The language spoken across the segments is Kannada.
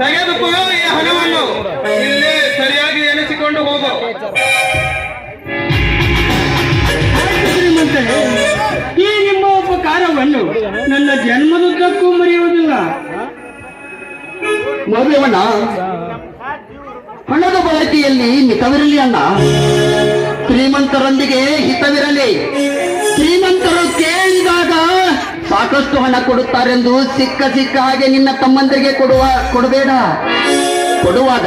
ತೆಗೆದುಕೋ ಈ ಹಣವನ್ನು. ಇಲ್ಲೇ ಸರಿಯಾಗಿ ಎನಿಸಿಕೊಂಡು ಹೋಗು. ಈ ನಿಮ್ಮ ಉಪಕಾರವನ್ನು ನನ್ನ ಜನ್ಮದುದ್ದಕ್ಕೂ ಮರೆಯುವುದಿಲ್ಲ. ಮದುವಣ್ಣ ಹಣದ ಬಳಕೆಯಲ್ಲಿ ಮಿತವಿರಲಿ ಅಣ್ಣ. ಶ್ರೀಮಂತರೊಂದಿಗೆ ಹಿತವಿರಲಿ. ಸಾಕಷ್ಟು ಹಣ ಕೊಡುತ್ತಾರೆಂದು ಸಿಕ್ಕ ಸಿಕ್ಕ ಹಾಗೆ ನಿನ್ನ ತಮ್ಮಂದರಿಗೆ ಕೊಡುವ ಕೊಡಬೇಡ. ಕೊಡುವಾಗ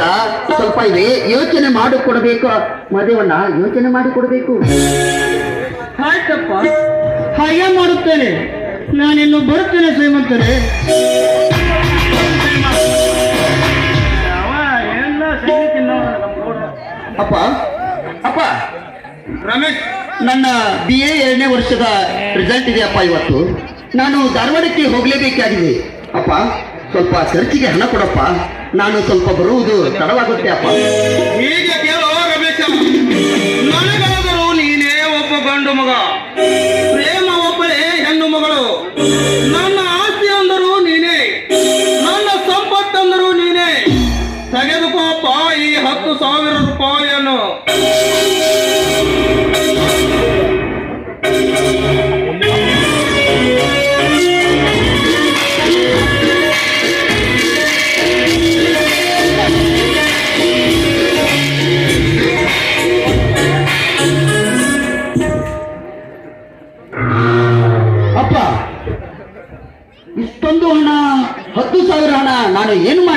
ಸ್ವಲ್ಪ ಇವೆ ಯೋಚನೆ ಮಾಡಿ ಕೊಡಬೇಕು. ಮದುವಣ್ಣ ಯೋಚನೆ ಮಾಡಿ ಕೊಡಬೇಕು. ಆಯ್ತಪ್ಪ. ಹಾಗೆ ಮಾಡುತ್ತೇನೆ. ನಾನಿನ್ನು ಬರುತ್ತೇನೆ ಶ್ರೀಮಂತರೇ. ಅಪ್ಪ ಅಪ್ಪ ರಮೇಶ್ ನನ್ನ ಬಿ ಎ ಎರಡನೇ ವರ್ಷದ ರಿಸಲ್ಟ್ ಇದೆಯಪ್ಪ ಇವತ್ತು. ನಾನು ಧಾರವಾಡಕ್ಕೆ ಹೋಗಲೇಬೇಕಾಗಿದೆ. ಅಪ್ಪ ಸ್ವಲ್ಪ ಚರ್ಚಿಗೆ ಹಣ ಕೊಡಪ್ಪ. ನಾನು ಸ್ವಲ್ಪ ಬರುವುದು ತಡವಾಗುತ್ತೆ ಅಪ್ಪ.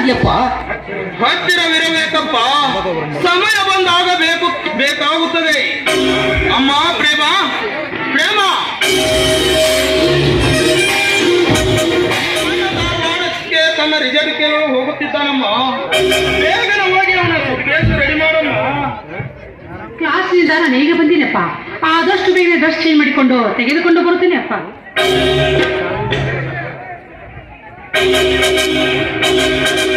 ಮಾಡ್ಲಪ್ಪ ಹತ್ತಿರವಿರಬೇಕಪ್ಪ. ಸಮಯ ಬಂದಾಗ ಬೇಕು ಬೇಕಾಗುತ್ತದೆ. ಅಮ್ಮ ಪ್ರೇಮ ಪ್ರೇಮ. ತನ್ನ ರಿಸಲ್ಟ್ ಕೇಳಲು ಹೋಗುತ್ತಿದ್ದಾನಮ್ಮ. ಬೇಗನೆ ಹೋಗಿ ಅವನ ರೆಡಿ ಮಾಡಮ್ಮ. ಕ್ಲಾಸ್ನಿಂದ ನಾನು ಈಗ ಬಂದಿನಪ್ಪ? ಆದಷ್ಟು ಬೇಗ ಡ್ರೆಸ್ ಚೇಂಜ್ ಮಾಡಿಕೊಂಡು ತೆಗೆದುಕೊಂಡು ಬರುತ್ತೇನೆ ಅಪ್ಪ. ಉಮೇಶ,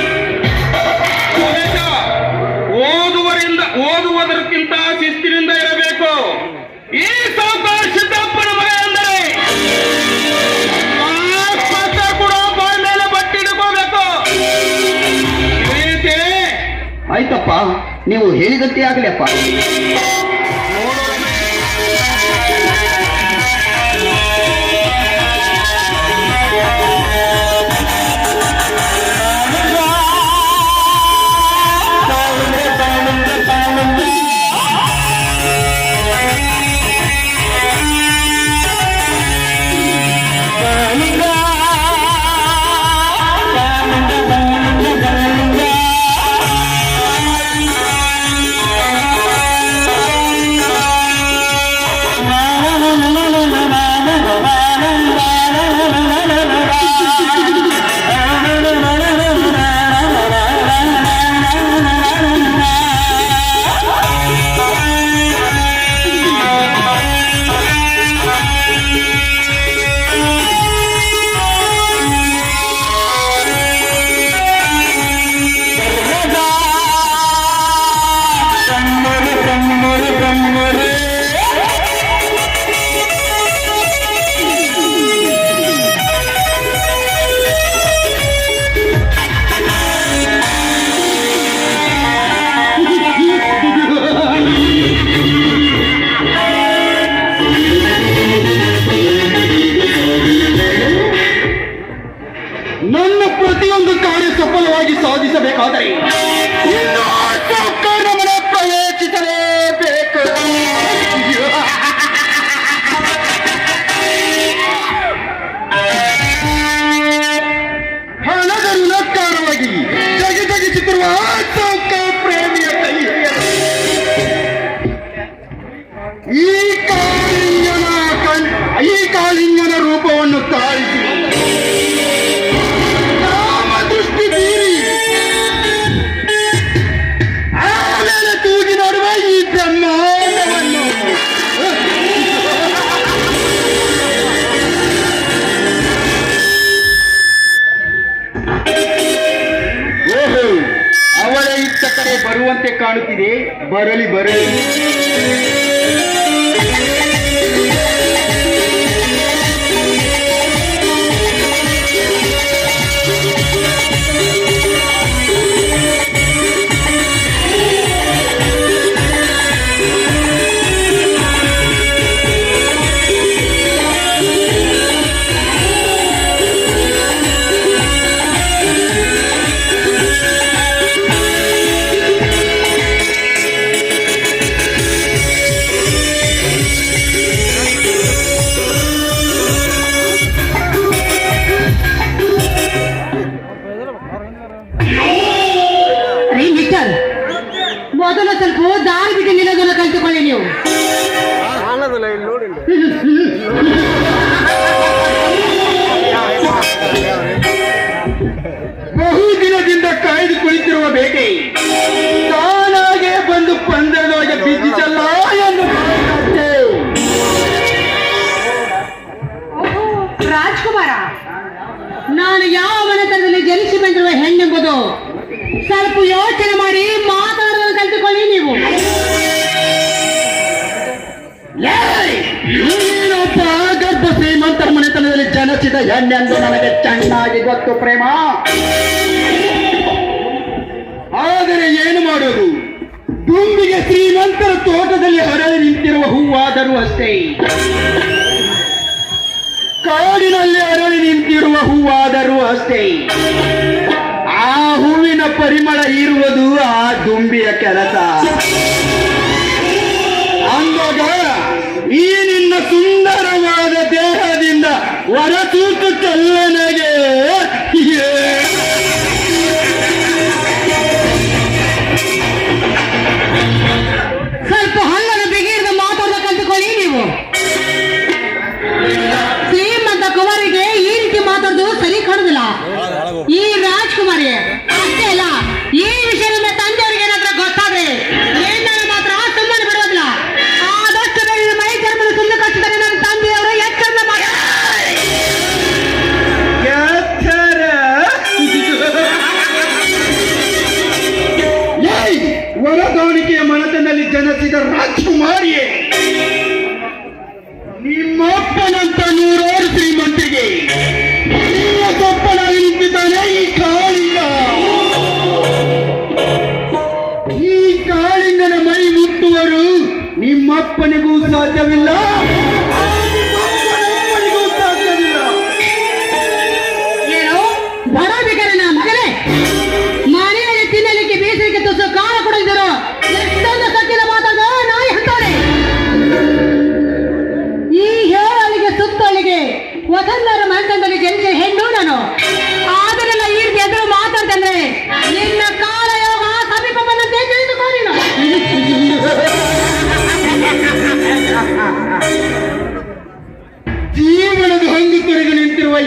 ಓದುವುದಕ್ಕಿಂತ ಶಿಸ್ತಿನಿಂದ ಇರಬೇಕು. ಈ ಸಾವುಕಾರ ಸಿದ್ದಪ್ಪನ ಮಗ ಎಂದರೆ ಕೂಡ ಮೇಲೆ ಬಟ್ಟೆ ಹಿಡ್ಕೋಬೇಕು? ಆಯ್ತಪ್ಪ, ನೀವು ಹೇಳಿದಂತೆ ಆಗಲಿ ಬರುವಂತೆ ಕಾಣುತ್ತಿದೆ ಬರಲಿ ಬರಲಿ ಮೊದಲು ಸ್ವಲ್ಪ ದಾರಿ ಬಿಟ್ಟು ನಿಲ್ಲೋದನ್ನ ಕಲ್ತುಕೊಳ್ಳಿ ನೀವು. ಬಹುದಿನದಿಂದ ಕಾಯ್ದು ಕುಳಿತಿರುವ ಬೇಟೆ ತಾನಾಗೆ ಬಂದು ಪಂದರದೊಳಗೆ ಬಿದ್ದಿಸಲ್ಲ ಎಂದು ರಾಜ್ಕುಮಾರ ನಾನು ಯಾವ ಮನೆತನದಲ್ಲಿ ಜನಿಸಿ ಬಂದಿರುವ ಹೆಣ್ಣೆಂಬುದು ಸ್ವಲ್ಪ ಯೋಚನೆ ಮಾಡಿ ಮಾತಾಡೋದನ್ನು ಕಲಿತುಕೊಳ್ಳಿ ನೀವು. ಶ್ರೀಮಂತರ ಮನೆತನದಲ್ಲಿ ಜನಿಸಿದ ಹೆಣ್ಣೆಂದು ನನಗೆ ಚೆನ್ನಾಗಿ ಗೊತ್ತು, ಪ್ರೇಮ. ಆದರೆ ಏನು ಮಾಡೋದು? ತುಂಬಿಗೆ ಶ್ರೀಮಂತರ ತೋಟದಲ್ಲಿ ಹರಳಿ ನಿಂತಿರುವ ಹೂವಾದರೂ ಅಷ್ಟೇ. ಕಾಡಿನಲ್ಲಿ ಅರಳಿ ನಿಂತಿರುವ ಹೂವಾದರೂ ಅಷ್ಟೇ. ಆ ಹೂವಿನ ಪರಿಮಳ ಇರುವುದು ಆ ದುಂಬಿಯ ಕೆಲಸ. ಅಂದಾಗ ಈ ನಿನ್ನ ಸುಂದರವಾದ ದೇಹದಿಂದ ಹೊರತೂತು ನನಗೆ con Antonio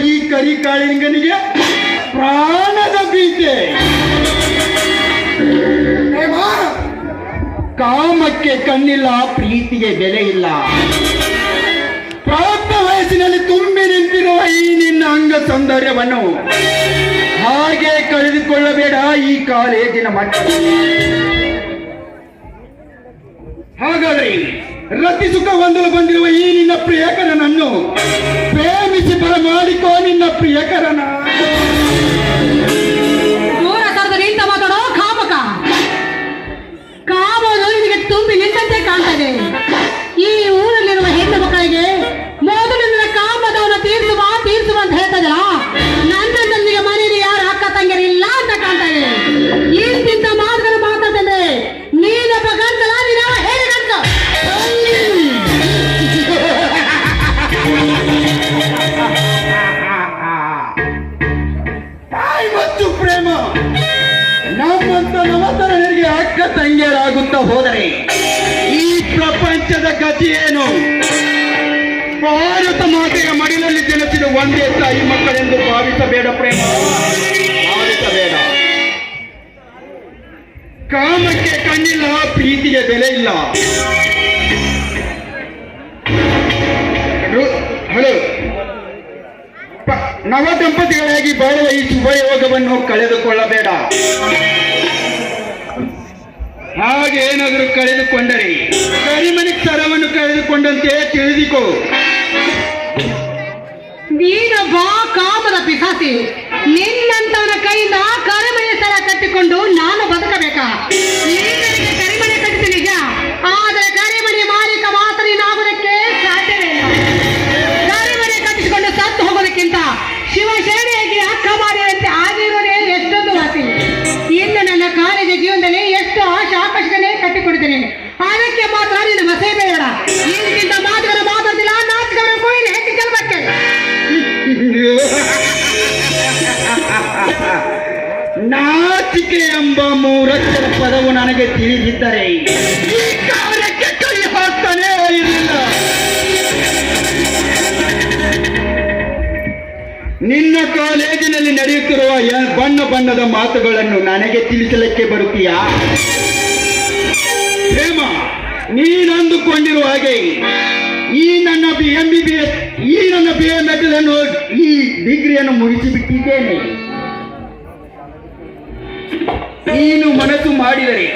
ಈ ಕರಿ ಕಾಳಿಂಗನಿಗೆ ಪ್ರಾಣದ ಬೀತೆ ಕಾಮಕ್ಕೆ ಕಣ್ಣಿಲ್ಲ, ಪ್ರೀತಿಗೆ ಬೆಲೆ ಇಲ್ಲ. ಪ್ರಾಪ್ತ ವಯಸ್ಸಿನಲ್ಲಿ ತುಂಬಿ ನಿಂತಿರುವ ಈ ನಿನ್ನ ಅಂಗ ಸೌಂದರ್ಯವನ್ನು ಹಾಗೆ ಕಳೆದುಕೊಳ್ಳಬೇಡ ಈ ಕಾಲೇಜಿನ ಮಟ್ಟ. ಹಾಗಾದ್ರೆ ರತಿ ಸುಖ ಹೊಂದಲು ಬಂದಿರುವ ಈ ನಿನ್ನ ಪ್ರಿಯಕರನನ್ನು ಪ್ರೇಮಿಸಿ ಬರಮಾಡಿಕೋ ನಿನ್ನ ಪ್ರಿಯಕರನ. ಮಾತಾಡೋ ಕಾಮಕ. ಕಾಮನು ನಿನಗೆ ತುಂಬಿ ನಿಂತಂತೆ ಕಾಣ್ತದೆ. ಈ ಅಕ್ಕ ತಂಗಿಯರಾಗುತ್ತಾ ಹೋದರೆ ಈ ಪ್ರಪಂಚದ ಗತಿ ಏನು? ಭಾರತ ಮಾತೆಯ ಮಡಿಲಲ್ಲಿ ಜನಿಸಿದ ಒಂದೇ ತಾಯಿ ಮಕ್ಕಳೆಂದು ಭಾವಿಸಬೇಡ ಪ್ರೇಮ. ಭಾವಿಸಬೇಡ. ಕಾಮಕ್ಕೆ ಕಣ್ಣಿಲ್ಲ, ಪ್ರೀತಿಗೆ ಬೆಲೆ ಇಲ್ಲ. ಹಲೋ ನವ ದಂಪತಿಗಳಾಗಿ ಬಾಳುವ ಈ ಶುಭಯೋಗವನ್ನು ಕಳೆದುಕೊಳ್ಳಬೇಡ. ಹಾಗೇನಾದರೂ ಕಳೆದುಕೊಂಡರೆ ಕರಿಮನೆ ಸ್ಥಳವನ್ನು ಕಳೆದುಕೊಂಡಂತೆ ತಿಳಿದುಕೋ. ನೀನೊಬ್ಬ ಕಾಮದ ಪಿಸಾಸಿ. ನಿನ್ನಂತವನ ನನಗೆ ತಿಳಿದಿದ್ದರೆ ಕೈ ಹಾಕ್ತಾನೇ ಇರಲಿಲ್ಲ. ನಿನ್ನ ಕಾಲೇಜಿನಲ್ಲಿ ನಡೆಯುತ್ತಿರುವ ಬಣ್ಣ ಬಣ್ಣದ ಮಾತುಗಳನ್ನು ನನಗೆ ತಿಳಿಸಲಿಕ್ಕೆ ಬರುತ್ತೀಯಾ? ಪ್ರೇಮ ನೀನಂದುಕೊಂಡಿರುವ ಹಾಗೆ ಈ ನನ್ನ B M B B S ಈ ನನ್ನ ಬಿ ಎಂ ಅನ್ನು ಈ ಡಿಗ್ರಿಯನ್ನು ಮುಗಿಸಿಬಿಟ್ಟಿದ್ದೇನೆ. ನೀನು ಮನಸ್ಸು ಮಾಡಿದರೆ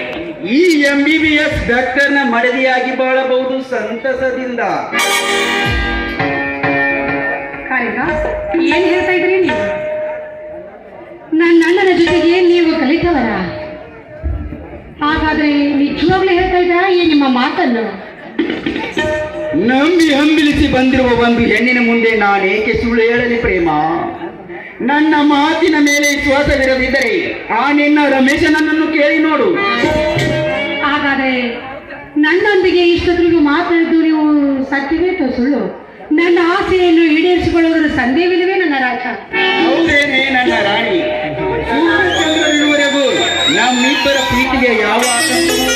ಈ ಎಂ ಬಿ ಬಿ ಎಸ್ ಡಾಕ್ಟರ್ನ ಮರದಿಯಾಗಿ ಬಾಳಬಹುದು ಸಂತಸದಿಂದ. ಏನ್ ಹೇಳ್ತಾ ಇದ್ರಿ ನೀವು? ನನ್ನ ಅಣ್ಣನ ಜೊತೆಗೆ ನೀವು ಕಲಿತವರ? ಹಾಗಾದ್ರೆ ನಿಜವಾಗ್ಲೂ ಹೇಳ್ತಾ ಇದ್ದೀರಾ ಈ ನಿಮ್ಮ ಮಾತನ್ನು? ನಂಬಿ ಹಂಬಿಲಿಸಿ ಬಂದಿರುವ ಒಂದು ಹೆಣ್ಣಿನ ಮುಂದೆ ನಾನೇಕೆ ಸುಳ್ಳು ಹೇಳಲಿ ಪ್ರೇಮ? ನನ್ನ ಮಾತಿನ ಮೇಲೆ ವಿಶ್ವಾಸವಿರದಿದ್ದರೆ ಆ ನಿನ್ನ ರಮೇಶನನ್ನು ಕೇಳಿ ನೋಡು. ಹಾಗಾದ್ರೆ ನನ್ನೊಂದಿಗೆ ಇಷ್ಟೊತ್ತಿಗೂ ಮಾತಾಡಿದ್ದು ನೀವು ಸತ್ಯವೇ ಸುಳ್ಳು? ನನ್ನ ಆಸೆಯನ್ನು ಈಡೇರಿಸಿಕೊಳ್ಳುವುದರ ಸಂದೇಹವಿಲ್ಲವೇ ನನ್ನ ರಾಜ? ಹೌದೇನೆ ನನ್ನ ರಾಣಿ. ನಮ್ಮಿಬ್ಬರ ಪ್ರೀತಿಗೆ ಯಾವ ಆತಂಕವೂ